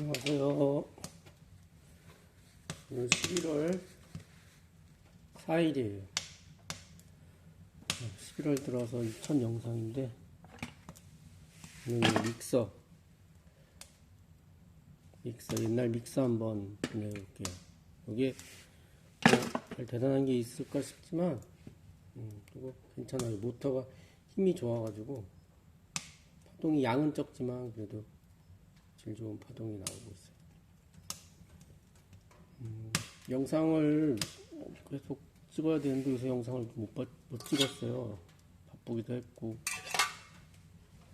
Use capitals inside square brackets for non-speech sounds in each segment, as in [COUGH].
안녕하세요. 오늘 11월 4일이에요. 11월 들어서 첫 영상인데, 오늘 믹서, 믹서, 옛날 믹서 한번 보내볼게요. 여기에 뭐별 대단한 게 있을까 싶지만, 음, 괜찮아요. 모터가 힘이 좋아가지고, 파동이 양은 적지만, 그래도 질 좋은 파동이 나오고 있어요. 음, 영상을 계속 찍어야 되는데 요새 영상을 못, 봤- 못 찍었어요. 바쁘기도 했고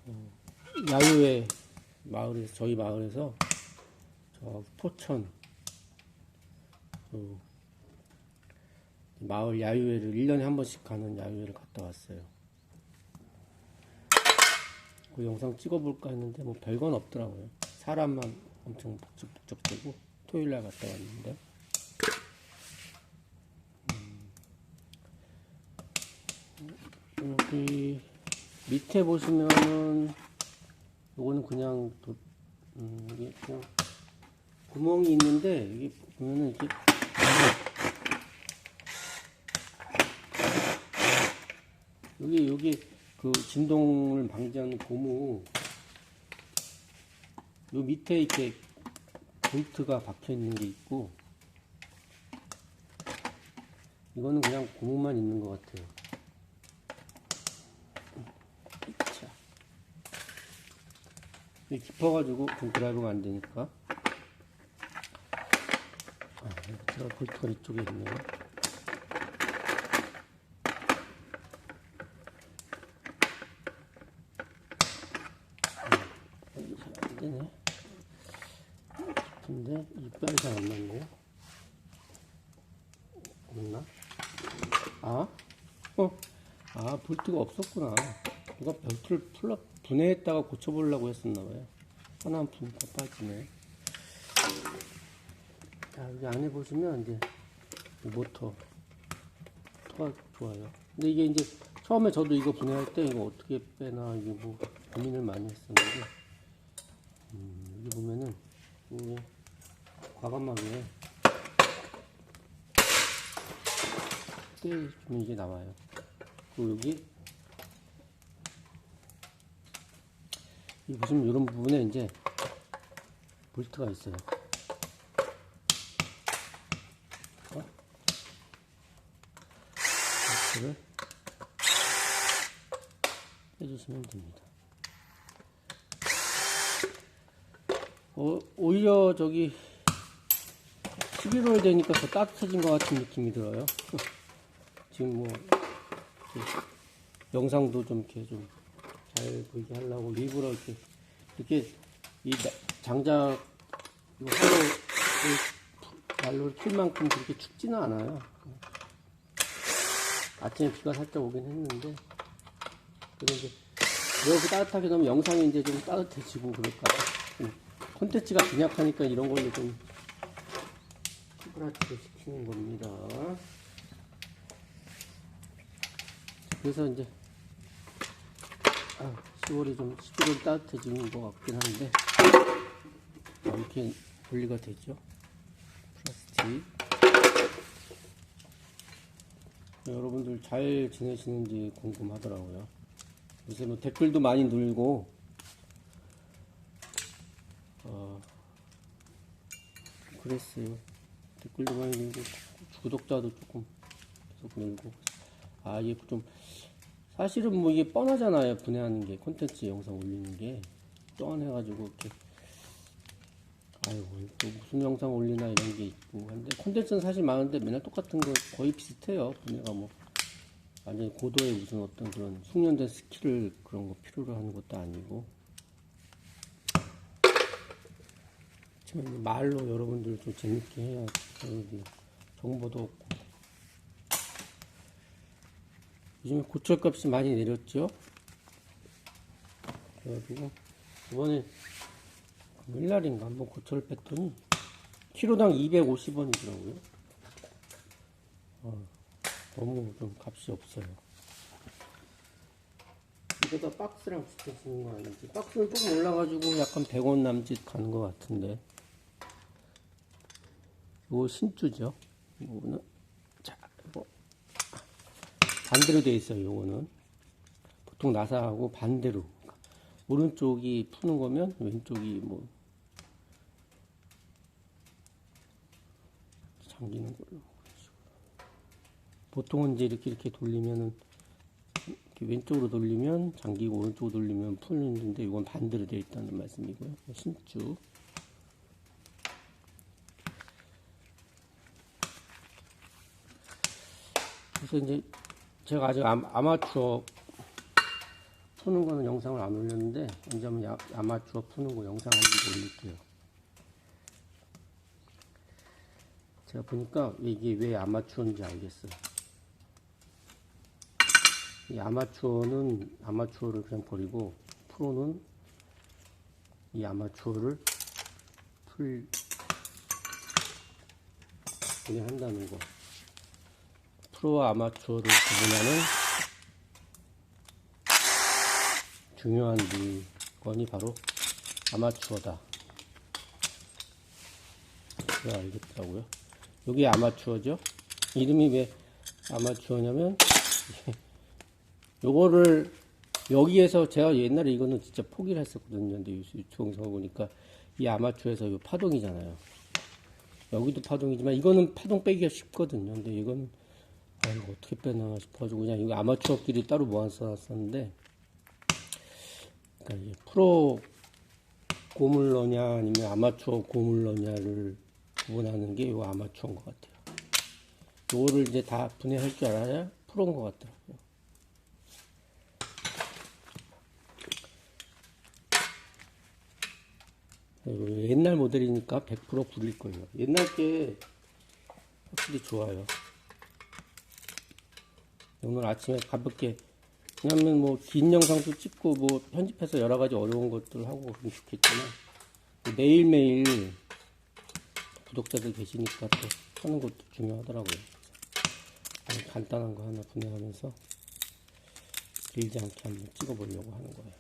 어, 야유회 마을에서 저희 마을에서 저 포천 그 마을 야유회를 1년에 한 번씩 가는 야유회를 갔다 왔어요. 그 영상 찍어볼까 했는데 뭐 별건 없더라고요. 사람만 엄청 북적북적되고 토요일 날 갔다 왔는데. 음, 여기 밑에 보시면은 요거는 그냥 도, 음, 이게 그냥 구멍이 있는데 이게 보면은 이렇게 여기 여기 그 진동을 방지하는 고무 요 밑에 이렇게 볼트가 박혀 있는 게 있고 이거는 그냥 고무만 있는 것 같아요. 깊어가지고 좀 드라이브가 안 되니까. 아, 제가 볼트가 이쪽에 있네요. 이게 잘안 되네. 이빨이 잘안 맞네요. 없나? 아? 어? 아, 볼트가 없었구나. 누가 볼트를 풀러, 분해했다가 고쳐보려고 했었나봐요. 하나 분다 빠지네. 자, 여기 안에 보시면 이제 이 모터. 모터가 좋아요. 근데 이게 이제 처음에 저도 이거 분해할 때 이거 어떻게 빼나 이게 뭐 고민을 많이 했었는데 음, 여기 보면은 이게 과감하게 떼주면 이게 나와요. 그리고 여기 이 보시면 이런 부분에 이제 볼트가 있어요. 어? 볼트를 빼주시면 됩니다. 어, 오히려 저기 11월 되니까 더 따뜻해진 것 같은 느낌이 들어요. [LAUGHS] 지금 뭐 영상도 좀 이렇게 좀 잘 보이게 하려고 일부러 이렇게 이렇게 이 나- 장작 이거 난로를 틀 만큼 그렇게 춥지는 않아요. 아침에 비가 살짝 오긴 했는데 그래도 이제 이렇게 따뜻하게 되면 영상이 이제 좀 따뜻해지고 그럴까 봐. 좀 콘텐츠가 빈약하니까 이런 걸로 좀 스크라치를 시키는 겁니다. 그래서 이제 아, 10월이 좀 11월 따뜻해지는 것 같긴 한데 이렇게 분리가 되죠. 플라스틱. 여러분들 잘 지내시는지 궁금하더라고요. 요새 뭐 댓글도 많이 늘고 어, 그랬어요. 댓글도 많이 늘고 구독자도 조금 계속 늘고. 아 이게 좀 사실은 뭐 이게 뻔하잖아요 분해하는 게 콘텐츠 영상 올리는 게. 뻔해가지고 이렇게. 아이고 또 무슨 영상 올리나 이런 게 있고 한데 콘텐츠는 사실 많은데 맨날 똑같은 거 거의 비슷해요 분해가 뭐. 완전히 고도의 무슨 어떤 그런 숙련된 스킬을 그런 거 필요로 하는 것도 아니고 이제 말로 여러분들 좀 재밌게 해야 여기 정보도 없고. 요즘에 고철값이 많이 내렸죠? 그래가지고 이번에 금요일날인가? 한번 고철을 뺐더니 키로당 250원이더라고요. 어, 너무 좀 값이 없어요. 이거다 박스랑 붙여주는 거 아닌지? 박스는 조금 올라가지고 약간 100원 남짓 가는 것 같은데 요거 신주죠. 요거는 자, 요거 반대로 돼 있어요. 요거는 보통 나사하고 반대로 오른쪽이 푸는 거면 왼쪽이 뭐 잠기는 걸로 보통은 이제 이렇게 이렇게 돌리면은 이렇게 왼쪽으로 돌리면 잠기고 오른쪽으로 돌리면 풀리는데 이건 반대로 되어 있다는 말씀이고요. 신주 그래서 이제 제가 아직 아, 아마추어 푸는 거는 영상을 안 올렸는데 이제 한번 야- 아마추어 푸는 거 영상 한번 올릴게요. 제가 보니까 이게 왜 아마추어인지 알겠어요. 이 아마추어는 아마추어를 그냥 버리고 프로는 이 아마추어를 풀 분해한다는 거. 프로와 아마추어를 구분하는 중요한 물건이 바로 아마추어다. 제가 알겠더라고요. 여기 아마추어죠. 이름이 왜 아마추어냐면 [LAUGHS] 요거를 여기에서 제가 옛날에 이거는 진짜 포기를 했었거든요. 근데 유튜브 영상 보니까 이 아마추어에서 이 파동이잖아요. 여기도 파동이지만 이거는 파동 빼기가 쉽거든요. 근데 이건 아 이거 어떻게 빼나 싶어가지고 그냥 이거 아마추어끼리 따로 모아놨었는데 그러니까 이게 프로 고물러냐 아니면 아마추어 고물러냐를 구분하는 게 이거 아마추어인 것 같아요. 요거를 이제 다 분해할 줄 알아야 프로인 것 같더라고요. 옛날 모델이니까 100% 굴릴 거예요. 옛날 게 확실히 좋아요. 오늘 아침에 가볍게 왜냐면 뭐 긴 영상도 찍고 뭐 편집해서 여러 가지 어려운 것들 하고 그러면 좋겠지만 매일매일 구독자들 계시니까 또 하는 것도 중요하더라고요. 간단한 거 하나 분해하면서 길지 않게 한번 찍어보려고 하는 거예요.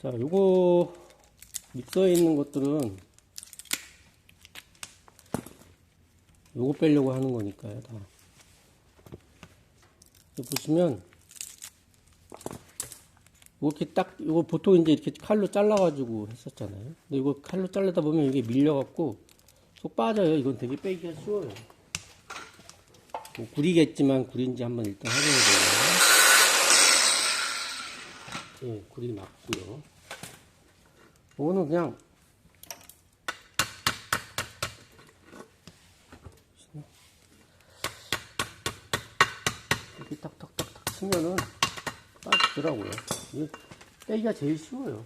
자, 요거 믹서에 있는 것들은 요거 빼려고 하는 거니까요, 다. 보시면 이렇게 딱 이거 보통 이제 이렇게 칼로 잘라 가지고 했었잖아요. 근데 이거 칼로 자르다 보면 이게 밀려 갖고 속 빠져요. 이건 되게 빼기가 쉬워요. 뭐 구리겠지만 구리인지 한번 일단 확인해 보고요. 예, 구리 맞고요. 이거는 그냥 이렇게 탁탁탁탁 치면은 빠지더라고요. 빼기가 제일 쉬워요.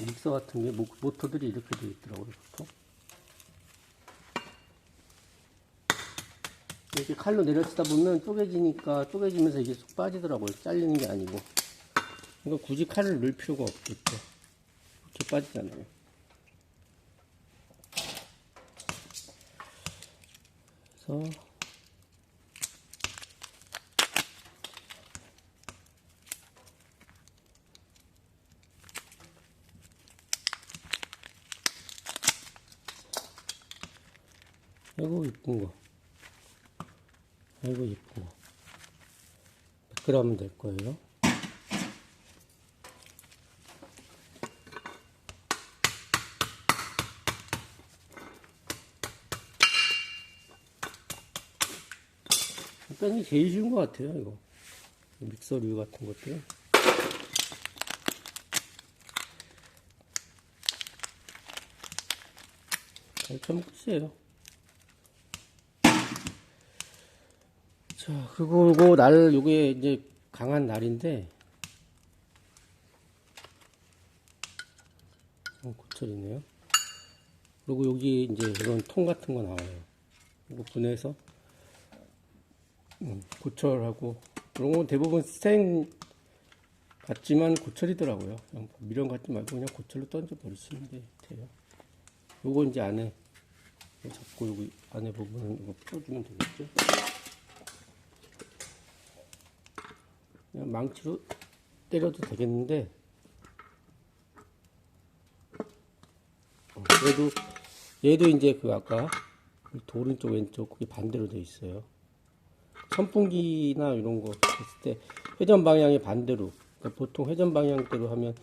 믹서 같은 게 모- 모터들이 이렇게 되어 있더라고요, 보통. 이렇게 칼로 내려치다 보면 쪼개지니까 쪼개지면서 이게 쏙 빠지더라고요. 잘리는 게 아니고. 이거 굳이 칼을 넣을 필요가 없겠죠. 이렇게 빠지잖아요. 그래서 아이고 이쁜 거. 아이고 이쁜 거. 100g 하면 될 거예요. 빼는 게 제일 쉬운 것 같아요 이거. 믹서류 같은 것들. 잘 끝이에요 자, 그리고 날, 요게 이제 강한 날인데, 어, 고철이네요. 그리고 여기 이제 이런 통 같은 거 나와요. 이거 분해서, 음, 고철하고, 이런 건 대부분 스텐 같지만 고철이더라고요. 미련 갖지 말고 그냥 고철로 던져버리시면 돼- 돼요. 요거 이제 안에, 잡고 여기 안에 부분은 이거 풀어주면 되겠죠. 그냥 망치로 때려도 되겠는데 어, 그래도 얘도 이제 그 아까 도 오른쪽 왼쪽 그게 반대로 돼 있어요. 선풍기나 이런 거 했을 때 회전 방향이 반대로 그러니까 보통 회전 방향대로 하면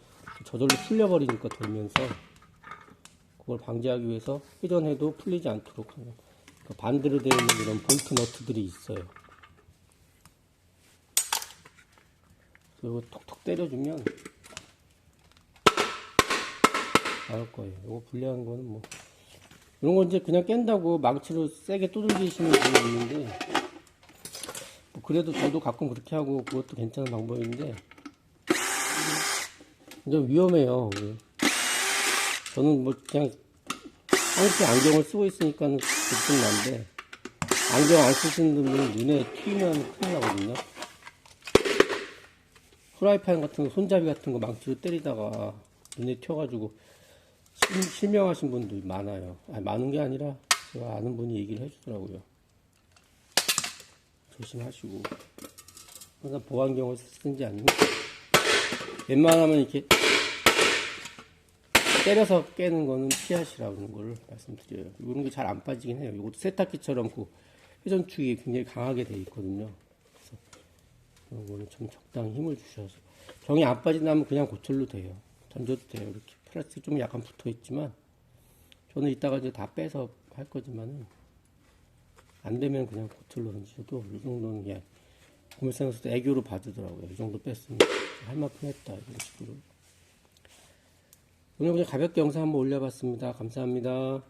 저절로 풀려버리니까 돌면서 그걸 방지하기 위해서 회전해도 풀리지 않도록 하는 그 반대로 되어 있는 이런 볼트 너트들이 있어요. 그리고 톡톡 때려주면 나올 거예요. 이거 분리하는 거는 뭐 이런 거 이제 그냥 깬다고 망치로 세게 두들기시는 분이 있는데 뭐 그래도 저도 가끔 그렇게 하고 그것도 괜찮은 방법인데 좀 위험해요. 이게. 저는 뭐 그냥 항상 안경을 쓰고 있으니까는 걱정 난데 안경 안 쓰시는 분들은 눈에 튀면 큰일 나거든요. 프라이팬 같은 거, 손잡이 같은 거 망치로 때리다가 눈에 튀어가지고 실, 실명하신 분도 많아요. 아니, 많은 게 아니라 제가 아는 분이 얘기를 해주더라고요. 조심하시고 항상 보안경을 쓰든지 아니면 웬만하면 이렇게 때려서 깨는 거는 피하시라는 걸 말씀드려요. 이런 게 잘 안 빠지긴 해요. 이것도 세탁기처럼 그 회전축이 굉장히 강하게 돼 있거든요. 그래서 이런 거는 좀 적당히 힘을 주셔서 병이 안 빠진다면 그냥 고철로 돼요. 던져도 돼요. 이렇게 플라스틱 좀 약간 붙어 있지만 저는 이따가 이제 다 빼서 할 거지만은 안 되면 그냥 고철로 던지셔도 이 정도는 그냥 고물상에서도 애교로 봐주더라고요. 이 정도 뺐으면 할 만큼 했다 이런 식으로. 오늘 그냥 가볍게 영상 한번 올려봤습니다. 감사합니다.